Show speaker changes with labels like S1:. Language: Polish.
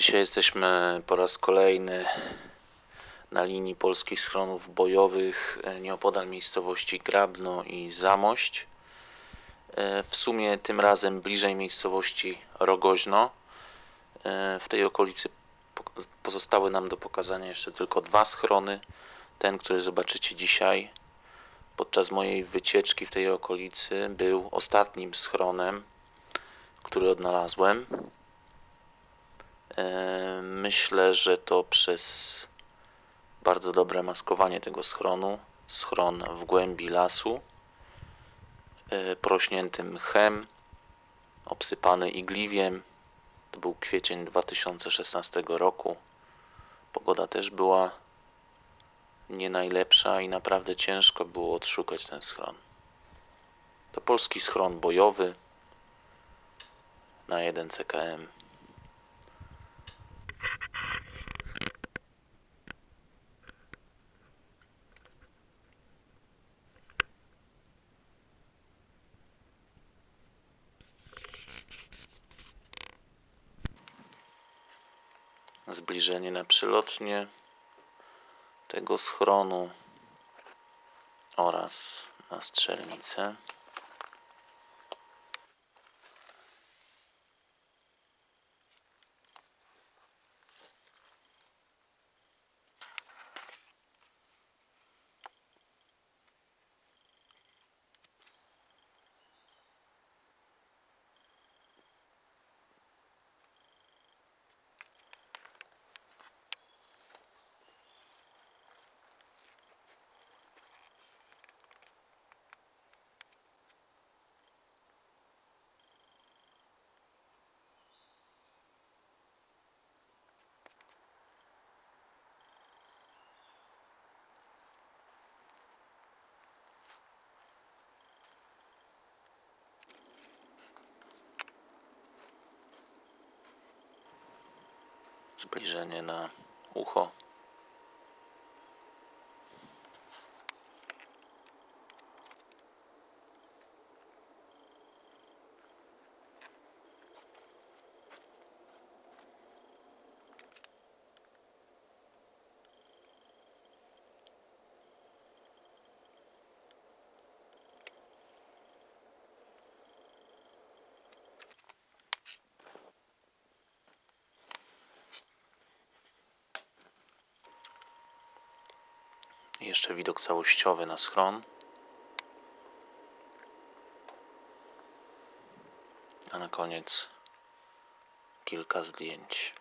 S1: Dzisiaj jesteśmy po raz kolejny na linii polskich schronów bojowych e, nieopodal miejscowości Grabno i Zamość. E, W sumie tym razem bliżej miejscowości Rogoźno. E, W tej okolicy po- pozostały nam do pokazania jeszcze tylko dwa schrony. Ten, który zobaczycie dzisiaj podczas mojej wycieczki w tej okolicy, był ostatnim schronem, który odnalazłem. E, Myślę, że to przez bardzo dobre maskowanie tego schronu, schron w głębi lasu, e, porośnięty mchem, obsypany igliwiem. To był kwiecień 2016 roku. Pogoda też była nie najlepsza i naprawdę ciężko było odszukać ten schron. To polski schron bojowy na 1 CKM. Zbliżenie na przylotnie tego schronu oraz na strzelnicę. Zbliżenie na ucho. Jeszcze widok całościowy na schron. A na koniec kilka zdjęć.